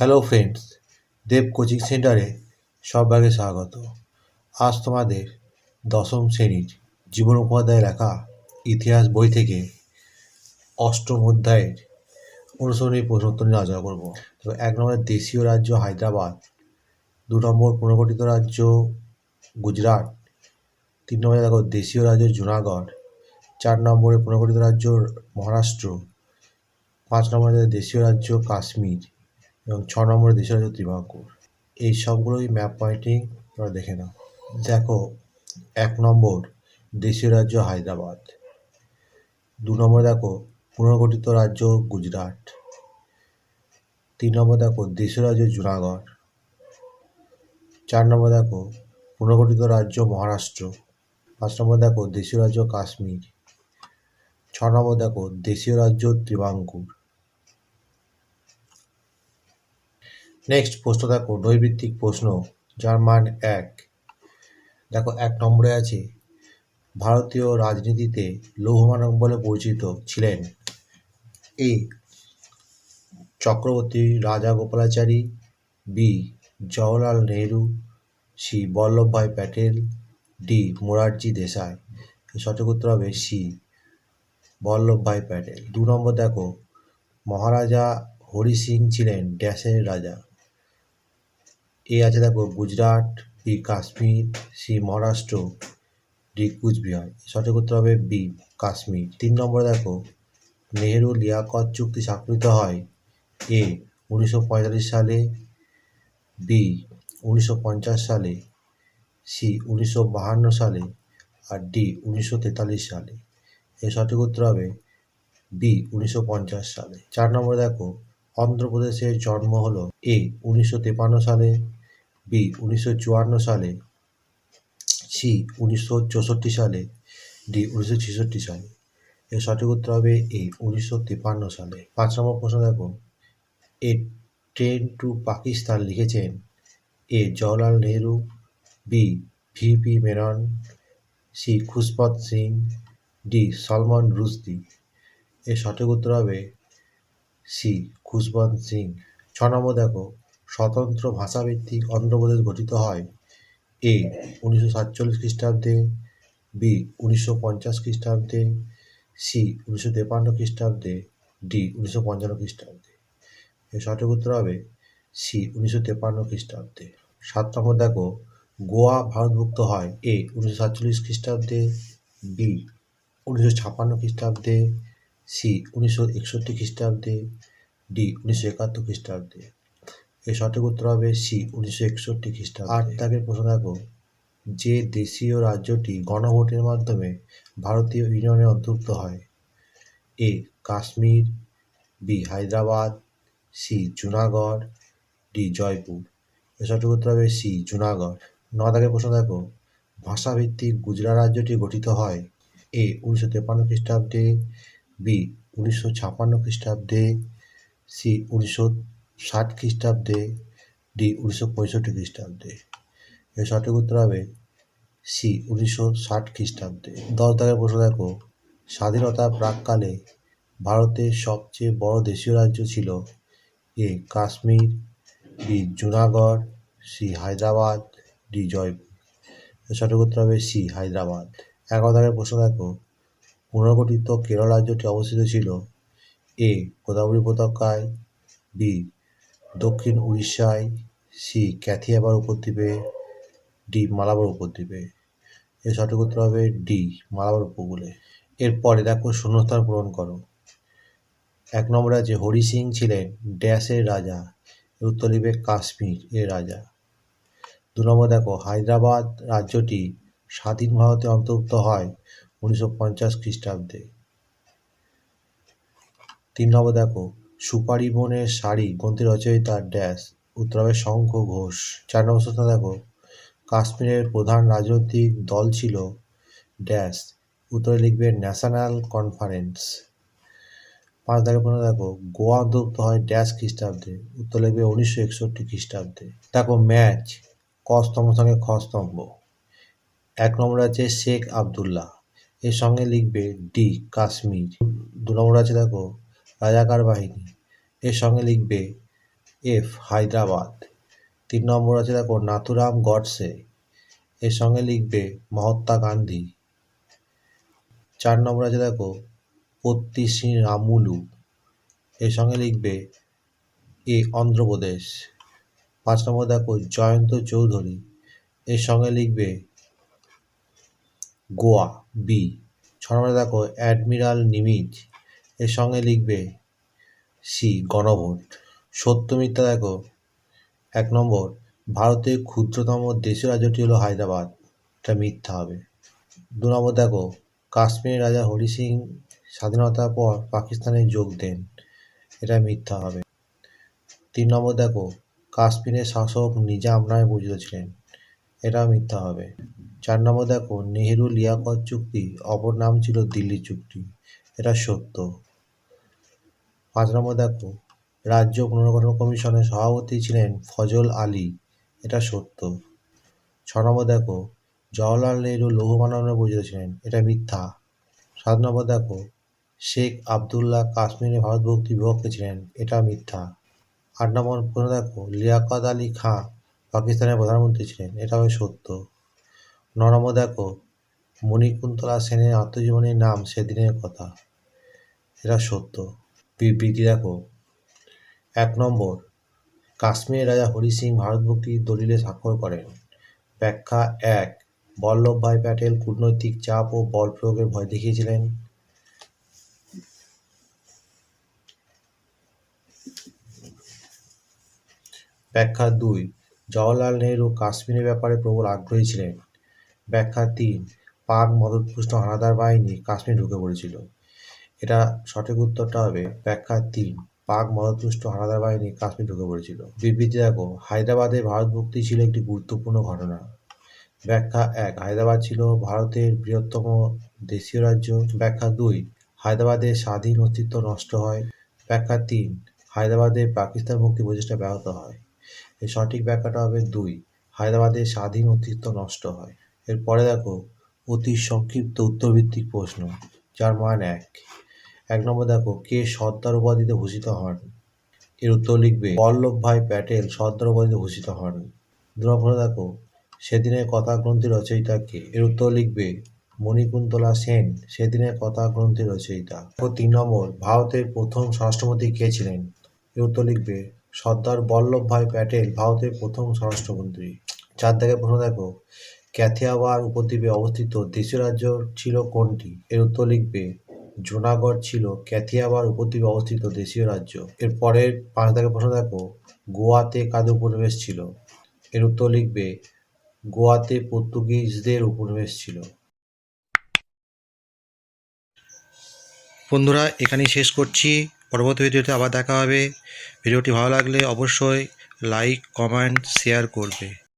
Hello friends দেব coaching সেন্টারে সবাইকে স্বাগত। আজ তোমাদের দশম শ্রেণির জীবন উপাধ্যায় লেখা ইতিহাস বই থেকে অষ্টম অধ্যায়ের অনুসরণী প্রশ্নোত্তর নিয়ে আলোচনা করব। তো এক নম্বর দেশীয় রাজ্য হায়দ্রাবাদ, দু নম্বর পুনর্গঠিত রাজ্য গুজরাট, তিন নম্বরে দেখো দেশীয় রাজ্য জুনাগড়, চার নম্বরে পুনর্গঠিত রাজ্য মহারাষ্ট্র, পাঁচ নম্বরে দেশীয় রাজ্য কাশ্মীর। এবং ছ নম্বরে রাজ্য ত্রিবাঙ্কুর এই সবগুলোই ম্যাপ পয়েন্টিং তোমরা দেখে নাও। দেখো, এক নম্বর দেশীয় রাজ্য হায়দ্রাবাদ। দু নম্বর দেখো, পুনর্গঠিত রাজ্য গুজরাট। তিন নম্বর দেখো, দেশীয় রাজ্য জুনাগড়। চার নম্বর দেখো, পুনর্গঠিত রাজ্য মহারাষ্ট্র। পাঁচ নম্বর দেখো, দেশীয় রাজ্য কাশ্মীর। ছ নম্বর দেখো, দেশীয় রাজ্য ত্রিবাঙ্কুর নেক্সট প্রশ্ন দেখো, নৈবিত্তিক প্রশ্ন যার মান এক। দেখো, এক নম্বরে আছে, ভারতীয় রাজনীতিতে লৌহমানব বলে পরিচিত ছিলেন A, Chakravarti Raja Gopalachari, B Jawaharlal Nehru, C Vallabhbhai Patel, D, Morarji Desai. সঠিক উত্তর হবে সি বল্লভভাই প্যাটেল। দু নম্বর দেখো, মহারাজা হরি সিং ছিলেন ড্যাশের রাজা। এ আছে দেখো Gujarat B Kashmir C Maharashtra, D Cooch Behar. সঠিক উত্তর হবে বি, কাশ্মীর। তিন নম্বরে দেখো, নেহেরু লিয়াকত চুক্তি স্বাক্ষরিত হয় এ উনিশশো পঁয়তাল্লিশ সালে, বি উনিশশো পঞ্চাশ সালে, সি উনিশশো সালে, আর ডি উনিশশো তেতাল্লিশ সালে। এর সঠিক উত্তর হবে বি উনিশশো পঞ্চাশ সালে। চার নম্বরে দেখো, অন্ধ্রপ্রদেশের জন্ম হলো এ উনিশশো সালে বি, উনিশশো চুয়ান্ন সালে, সি, উনিশশো চৌষট্টি সালে, ডি, উনিশশো ছেষট্টি সালে। এর সঠিক উত্তর হবে এ, উনিশশো তিপ্পান্ন সালে। পাঁচ নম্বর প্রশ্ন দেখো। এ ট্রেন টু পাকিস্তান লিখেছেন A Jawaharlal Nehru, B V P Menon, C Khushwant Singh, D Salman Rushdie. এর সঠিক উত্তর হবে সি খুশবন্ত সিং। ছ নম্বর দেখো। স্বতন্ত্র ভাষাভিত্তিক অন্ধ্রপ্রদেশ গঠিত হয়। এ, উনিশশো সাতচল্লিশ খ্রিস্টাব্দে, বি, উনিশশো পঞ্চাশ খ্রিস্টাব্দে, সি, উনিশশো তেপান্ন খ্রিস্টাব্দে, ডি, উনিশশো পঞ্চান্ন খ্রিস্টাব্দে। এর সঠিক উত্তর হবে সি, উনিশশো তেপান্ন খ্রিস্টাব্দে। সাত নম্বর দেখো, গোয়া ভারতভুক্ত হয়। এ, উনিশশো সাতচল্লিশ খ্রিস্টাব্দে, বি, উনিশশো ছাপান্ন খ্রিস্টাব্দে, সি, উনিশশো একষট্টি খ্রিস্টাব্দে, ডি, উনিশশো একাত্তর খ্রিস্টাব্দে। এর সঠিক উত্তর হবে সি, উনিশশো একষট্টি খ্রিস্টাব্দে। আট দাগের প্রশ্ন দেখো যে দেশীয় রাজ্যটি গণভোটের মাধ্যমে ভারতীয় ইউনিয়নে অন্তর্ভুক্ত হয়, A Kashmir, B Hyderabad, C Junagadh, D Jaipur. এর সঠিক উত্তর হবে সি জুনাগড়। ন দাগের প্রশ্ন দেখো ভাষাভিত্তিক গুজরাট রাজ্যটি গঠিত হয়, এ উনিশশো তেপান্ন খ্রিস্টাব্দে, বি উনিশশো ছাপান্ন খ্রিস্টাব্দে, সি উনিশশো ষাট খ্রিস্টাব্দে ডি উনিশশো পঁয়ষট্টি খ্রিস্টাব্দে। এর সঠিক উত্তর হবে সি, উনিশশো ষাট খ্রিস্টাব্দে। দশ দাগের প্রশ্ন দেখো। স্বাধীনতার প্রাককালে ভারতের সবচেয়ে বড় দেশীয় রাজ্য ছিল A, Kashmir, B, Junagadh, C, Hyderabad, D, Jaipur. এর সঠিক উত্তর হবে সি, হায়দ্রাবাদ। এগারো দাগের প্রশ্ন দেখো। পুনর্গঠিত কেরল রাজ্যটি অবস্থিত ছিল এ, গোদাবরী উপত্যকায়, বি দক্ষিণ উড়িষ্যায় সি ক্যাথিয়াবার উপদ্বীপে, ডি মালাবার উপদ্বীপে। এর সঠিক উত্তর হবে ডি মালাবার উপকূলে। এরপরে দেখো শূন্যস্থান পূরণ করো। এক নম্বরে আছে হরি সিং ছিলেন ড্যাশের রাজা। এর উত্তর লিখবে কাশ্মীর এর রাজা। দু নম্বর দেখো হায়দ্রাবাদ রাজ্যটি স্বাধীন ভারতে অন্তর্ভুক্ত হয় উনিশশো পঞ্চাশ খ্রিস্টাব্দে। তিন নম্বর দেখো সুপারি বনের শাড়ি গ্রন্থের রচয়িতা ড্যাশ উত্তর হবে শঙ্খ ঘোষ। চার নম্বর প্রশ্ন, দেখো। কাশ্মীরের প্রধান রাজনৈতিক দল ছিল ড্যাশ উত্তরে লিখবে ন্যাশনাল কনফারেন্স। পাঁচ দাগের প্রশ্ন, দেখো। গোয়া অন্তর্ভুক্ত হয় ড্যাশ খ্রিস্টাব্দে। উত্তর লিখবে উনিশশো একষট্টি খ্রিস্টাব্দে। দেখো, ম্যাচ। ক স্তম্ভ সঙ্গে খ স্তম্ভ এক নম্বর আছে শেখ আবদুল্লাহ। এর সঙ্গে লিখবে ডি, কাশ্মীর। দু নম্বর আছে, দেখো রাজাকার বাহিনী। এর সঙ্গে লিখবে এফ হায়দ্রাবাদ। তিন নম্বর আছে দেখো, নাথুরাম গডসে। এর সঙ্গে লিখবে মহাত্মা গান্ধী। চার নম্বর আছে দেখো, পত্তি শ্রী রামুলু। এর সঙ্গে লিখবে এ অন্ধ্রপ্রদেশ। পাঁচ নম্বর দেখো, জয়ন্ত চৌধুরী। এর সঙ্গে লিখবে গোয়া, বি। ছ নম্বরে দেখো, অ্যাডমিরাল নিমিজ এর সঙ্গে লিখবে সি, গণভোট। সত্য মিথ্যা দেখো। এক নম্বর, ভারতের ক্ষুদ্রতম দেশীয় রাজ্যটি হলো হায়দ্রাবাদ। এটা মিথ্যা হবে। দু নম্বর দেখো, কাশ্মীরের রাজা হরি সিং স্বাধীনতার পর পাকিস্তানে যোগ দেন। এটা মিথ্যা হবে। তিন নম্বর দেখো, কাশ্মীরের শাসক নিজাম নামে পরিচিত ছিলেন। এটা মিথ্যা হবে। চার নম্বর দেখো নেহেরু লিয়াকত চুক্তি অপর নাম ছিল দিল্লি চুক্তি। এটা সত্য। পাঁচ নম্বর দেখো। রাজ্য পুনর্গঠন কমিশনের সভাপতি ছিলেন ফজল আলী। এটা সত্য। ছ নম্বর দেখো, জওয়াহরলাল নেহরু লৌহ মানব নামে পরিচিত ছিলেন। এটা মিথ্যা। সাত নম্বর দেখো, শেখ আবদুল্লাহ কাশ্মীরে ভারতভুক্তি বিভক্ত ছিলেন। এটা মিথ্যা। আট নম্বর প্রশ্ন দেখো, লিয়াকত আলী খাঁ পাকিস্তানের প্রধানমন্ত্রী ছিলেন। এটা হবে সত্য। ন নম্বর দেখো, মণিকুন্তলা সেনের আত্মজীবনীর নাম সেদিনের কথা। এটা সত্য। বিবৃতি দেখো। এক নম্বর কাশ্মীর রাজা হরি সিং ভারতভুক্তির দলিলে স্বাক্ষর করেন। ব্যাখ্যা এক বল্লভভাই প্যাটেল কূটনৈতিক চাপ ও বল প্রয়োগের ভয় দেখিয়েছিলেন। ব্যাখ্যা দুই, জওয়াহরলাল নেহরু কাশ্মীরের ব্যাপারে প্রবল আগ্রহী ছিলেন। ব্যাখ্যা তিন, পাক মদতপুষ্ট হানাদার বাহিনী কাশ্মীর ঢুকে পড়েছিল। এটা সঠিক উত্তরটা হবে ব্যাখ্যা তিন। পাক মদতপুষ্ট হানাদার বাহিনী কাশ্মীর ঢুকে পড়েছিল। বিবৃতি দেখো, হায়দ্রাবাদে ভারতভুক্তি ছিল একটি গুরুত্বপূর্ণ ঘটনা। ব্যাখ্যা এক, হায়দ্রাবাদ ছিল ভারতের বৃহত্তম দেশীয় রাজ্য। ব্যাখ্যা দুই হায়দ্রাবাদের স্বাধীন অস্তিত্ব নষ্ট হয়। ব্যাখ্যা তিন, হায়দ্রাবাদে পাকিস্তান মুক্তি প্রচেষ্টা ব্যাহত হয়। এর সঠিক ব্যাখ্যাটা হবে দুই হায়দ্রাবাদের স্বাধীন অস্তিত্ব নষ্ট হয়। এরপরে দেখো, অতি সংক্ষিপ্ত উত্তরভিত্তিক প্রশ্ন, যার মান এক। এক নম্বর দেখো, কে সর্দার উপাধিতে ভূষিত হন? এর উত্তর লিখবে বল্লভভাই প্যাটেল, সর্দার উপাধিতে ভূষিত হন। দু নম্বর দেখো, সেদিনের কথা গ্রন্থের রচয়িতা কে? এর উত্তর লিখবে, মণিকুন্তলা সেন, সেদিনের কথা গ্রন্থের রচয়িতা। ও তিন নম্বর, ভারতের প্রথম স্বরাষ্ট্রমন্ত্রী কে ছিলেন? এর উত্তর লিখবে, সর্দার বল্লভভাই প্যাটেল, ভারতের প্রথম স্বরাষ্ট্রমন্ত্রী। চার থেকে প্রশ্ন দেখো, ক্যাথিয়াওয়ার উপদ্বীপে অবস্থিত দেশীয় রাজ্য ছিল কোনটি? এর উত্তর লিখবে জুনাগড় ছিল ক্যাথিয়াওয়ার উপদ্বীপে অবস্থিত দেশীয় রাজ্য। এর পরের পাঁচ থেকে প্রশ্ন দেখো, গোয়াতে কাদের উপনিবেশ ছিল? এর উত্তর লিখবে, গোয়াতে পর্তুগিজদের উপনিবেশ ছিল। বন্ধুরা, এখানেই শেষ করছি। পরবর্তী ভিডিওতে আবার দেখা হবে। ভিডিওটি ভালো লাগলে অবশ্যই লাইক কমেন্ট শেয়ার করবে।